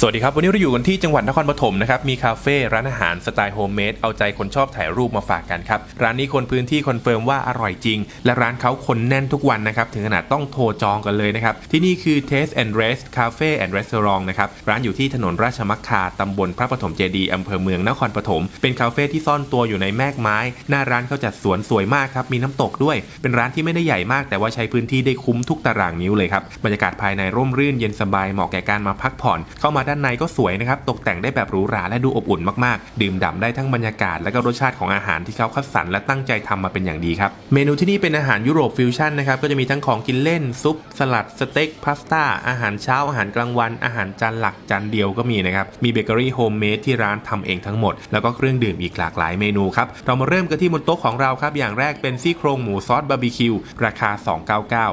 สวัสดีครับ วันนี้เราอยู่กันที่จังหวัดนครปฐมนะครับ มีคาเฟ่ร้านอาหารสไตล์โฮมเมดเอาใจคนชอบถ่ายรูปมาฝากกันครับ ร้านนี้คนพื้นที่คอนเฟิร์มว่าอร่อยจริง และร้านเขาคนแน่นทุกวันนะครับ ถึงขนาดต้องโทรจองกันเลยนะครับ ที่นี่คือ Taste and Rest Cafe and Restaurant นะครับ ร้านอยู่ที่ถนนราชมักคาตำบลพระปฐมเจดีย์อำเภอเมืองนครปฐมเป็นคาเฟ่ที่ซ่อนตัวอยู่ในแมกไม้ หน้าร้านเขาจัดสวนสวยมากครับมีน้ำตกด้วย เป็นร้านที่ไม่ได้ใหญ่มาก แต่ว่าใช้พื้นที่ได้คุ้มทุกตารางนิ้วเลยครับบรรยากาศภายในร่มรื่นเย็นสบายเหมาะแก่การมาพักผ่อนเข้ามาด้านในก็สวยนะครับตกแต่งได้แบบหรูหราและดูอบอุ่นมากๆ ดื่มด่ำได้ทั้งบรรยากาศและก็รสชาติของอาหารที่เขาคัดสรรและตั้งใจทำมาเป็นอย่างดีครับเมนูที่นี่เป็นอาหารยุโรปฟิวชั่นนะครับก็จะมีทั้งของกินเล่นซุป สลัดสเต็กพาสต้าอาหารเช้าอาหารกลางวัน อาหารจานหลักจานเดียวก็มีนะครับมีเบเกอรี่โฮมเมดที่ร้านทำเองทั้งหมด แล้วก็เครื่องดื่มอีกหลากหลายเมนูครับเรามาเริ่มกันที่บนโต๊ะของเราครับอย่างแรกเป็นซี่โครงหมูซอสบาร์บีคิวราคา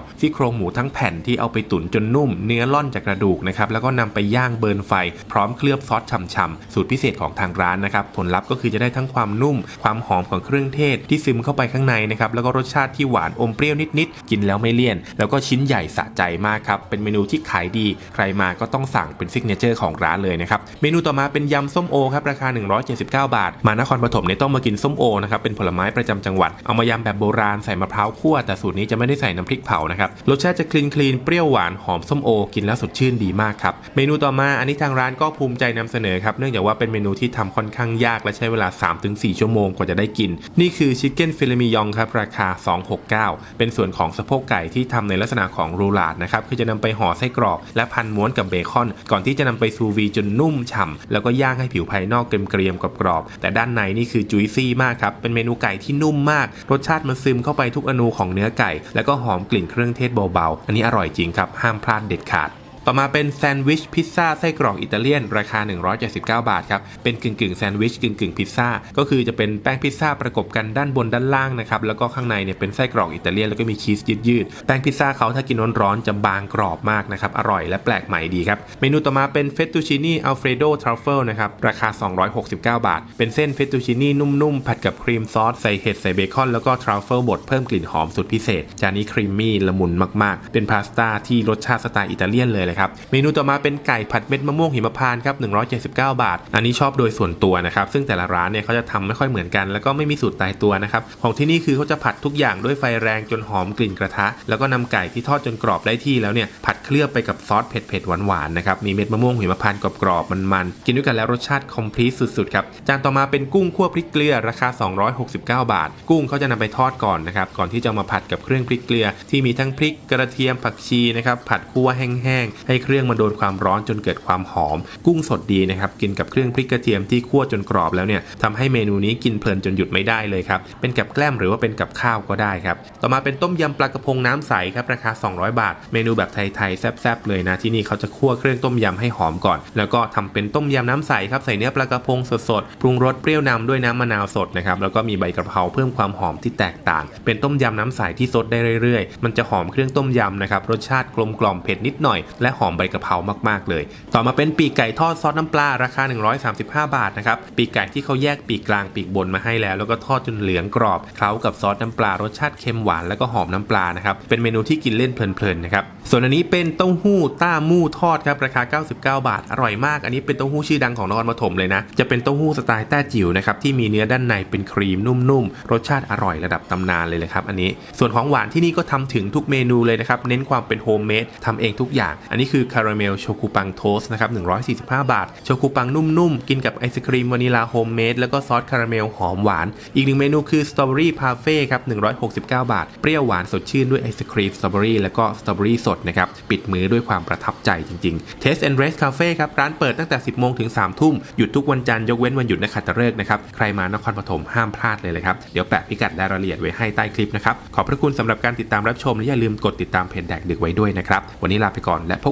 299ซี่โครงหมูทั้งแผ่นที่เอาไปตุ๋นจนนุ่ม เนื้อล่อนจากกระดูกนะครับแล้วก็นำไปย่างเบิร์นไฟ พร้อมเคลือบซอสฉ่ำๆสูตรพิเศษของทางร้านนะครับผลลัพธ์ก็คือจะได้ทั้งความนุ่ม ความหอมของเครื่องเทศที่ซึมเข้าไปข้างในนะครับแล้วก็รสชาติที่หวานอมเปรี้ยวนิดๆกินแล้วไม่เลี่ยน แล้วก็ชิ้นใหญ่สะใจมากครับเป็นเมนูที่ขายดี ใครมาก็ต้องสั่งเป็นซิกเนเจอร์ของร้านเลยนะครับเมนูต่อมาเป็นยำส้มโอครับราคา 179 บาท มานครปฐมเนี่ยต้องมากินส้มโอนะครับเป็นผลไม้ประจำจังหวัดเอามายำแบบโบราณใส่มะพร้าวคั่วแต่สูตรนี้จะไม่ได้ใส่น้ำพริกเผานะครับรสชาติจะคลีนคลีนเปรี้ยวหวานหอมส้มโอกินแล้วสดชื่นดีมากครับเมนูต่อมาอันนี้ทางร้านก็ภูมิใจนำเสนอครับเนื่องจากว่าเป็นเมนูที่ทำค่อนข้างยากและใช้เวลา 3-4 ชั่วโมงกว่าจะได้กิน นี่คือชิคเก้นฟิลมิยองครับราคา 269 เป็นส่วนของสะโพกไก่ที่ทำในลักษณะของรูลาดนะครับคือจะนำไปห่อไส้กรอกและพันม้วนกับเบคอน ก่อนที่จะนำไปซูวีจนนุ่มฉ่ำแล้วก็ย่างให้ผิวภายนอกเกรียมๆกรอบๆแต่ด้านในนี่คือจุยซี่มากครับเป็นเมนูไก่ที่นุ่มมาก รสชาติมันซึมเข้าไปทุกอนูของเนื้อไก่ แล้วก็หอมกลิ่นเครื่องเทศเบาๆ อันนี้อร่อยจริงครับ ห้ามพลาดเด็ดขาด ต่อมาเป็นแซนด์วิชพิซซ่าไส้กรอกอิตาเลียน ราคา 179 บาทครับ เป็นกึ่งกึ่งแซนด์วิชกึ่งกึ่งพิซซ่า ก็คือจะเป็นแป้งพิซซ่าประกบกันด้านบนด้านล่างนะครับ แล้วก็ข้างในเนี่ยเป็นไส้กรอกอิตาเลียนแล้วก็มีชีสยืดยืดๆ แป้งพิซซ่าเขาถ้ากินร้อนๆจะบางกรอบมากนะครับ อร่อยและแปลกใหม่ดีครับ เมนูต่อมาเป็นเฟตตูชินี่อัลเฟรโดทรัฟเฟิลนะครับ ราคา 269 บาท เป็นเส้นเฟตตูชินี่นุ่มๆ ผัดกับครีมซอสใส่เห็ดใส่เบคอนแล้วก็ทรัฟเฟิลบดเพิ่มกลิ่นหอมสุดพิเศษ จานนี้ครีมมี่ละมุนมากๆ เป็นพาสต้าที่รสชาติสไตล์อิตาเลียนเลยเลยครับ เมนูต่อมาเป็นไก่ผัดเม็ดมะม่วงหิมพานต์ครับ179 บาท อันนี้ชอบโดยส่วนตัวนะครับ ซึ่งแต่ละร้านเนี่ยเขาจะทำไม่ค่อยเหมือนกัน แล้วก็ไม่มีสูตรตายตัวนะครับ ของที่นี่คือเขาจะผัดทุกอย่างด้วยไฟแรงจนหอมกลิ่นกระทะ แล้วก็นำไก่ที่ทอดจนกรอบได้ที่แล้วเนี่ยผัดเคลือบไปกับซอสเผ็ดๆหวานๆนะครับ มีเม็ดมะม่วงหิมพานต์กรอบๆมันๆ กินด้วยกันแล้วรสชาติคอมพลีทสุดๆครับจานต่อมาเป็นกุ้งคั่วพริกเกลือราคา 269 บาท กุ้งเขาจะนำไปทอดก่อนนะครับก่อนที่จะมาผัดกับเครื่องพริกเกลือ ที่มีทั้งพริกกระเทียมผักชีนะครับผัดคั่วแห้งๆให้เครื่องมาโดนความร้อนจนเกิดความหอม กุ้งสดดีนะครับกินกับเครื่องพริกกระเทียมที่คั่วจนกรอบแล้วเนี่ยทำให้เมนูนี้กินเพลินจนหยุดไม่ได้เลยครับเป็นกับแกล้มหรือว่าเป็นกับข้าวก็ได้ครับต่อมาเป็นต้มยำปลากระพงน้ำใสครับราคา 200 บาท เมนูแบบไทยๆแซ่บๆเลยนะที่นี่เขาจะคั่วเครื่องต้มยำให้หอมก่อน แล้วก็ทำเป็นต้มยำน้ำใสครับใส่เนื้อปลากระพงสดๆปรุงรสเปรี้ยวนำด้วยน้ำมะนาวสดนะครับแล้วก็มีใบกระเพราเพิ่มความหอมที่แตกต่าง เป็นต้มยำน้ำใสที่สดได้เรื่อยๆ มันจะหอมเครื่องต้มยำนะครับรสชาติกลมกล่อมเผ็ดนิดหน่อยและหอมใบกระเพรามากๆเลย ต่อมาเป็นปีกไก่ทอดซอสน้ำปลาราคา 135 บาทนะครับปีกไก่ที่เขาแยกปีกกลางปีกบนมาให้แล้ว แล้วก็ทอดจนเหลืองกรอบเคล้ากับซอสน้ำปลารสชาติเค็มหวานแล้วก็หอมน้ำปลานะครับเป็นเมนูที่กินเล่นเพลินๆนะครับส่วนอันนี้เป็นเต้าหู้ต้ามู่ทอดครับราคา 99 บาท อร่อยมาก อันนี้เป็นเต้าหู้ชื่อดังของนครปฐมเลยนะ จะเป็นเต้าหู้สไตล์แต้จิ๋วนะครับที่มีเนื้อด้านในเป็นครีมนุ่มๆ รสชาติอร่อยระดับตำนานเลยเลยครับอันนี้ ส่วนของหวานที่นี่ก็ทำถึงทุกเมนูเลยนะครับ เน้นความเป็นโฮมเมดทำเองทุกอย่าง อันนี้คือคาราเมลโชกุปังโทสนะครับ145 บาท โชกุปังนุ่มๆ กินกับไอศครีมวานิลาโฮมเมดแล้วก็ซอสคาราเมลหอมหวาน อีกหนึ่งเมนูคือสตรอเบอรี่พาเฟ่ครับ169 บาท เปรี้ยวหวานสดชื่นด้วยไอศครีมสตรอเบอรี่แล้วก็สตรอเบอรี่สดนะครับ ปิดมือด้วยความประทับใจจริงๆ Taste and Rest Cafe ครับ ร้านเปิดตั้งแต่ 10 โมงถึง 3 ทุ่ม หยุดทุกวันจันทร์ยกเว้นวันหยุดนักขัตฤกษ์นะครับ ใครมานครปฐมห้ามพลาดเลยเลยครับ เดี๋ยวแปะพิกัดและรายละเอียดไว้ให้ใต้คลิปนะครับ ขอบพระคุณสำหรับการติดตามรับชมและอย่าลืมกดติดตามเพจแดกดึกไว้ด้วยนะครับ วันนี้ลาไปก่อนและพบ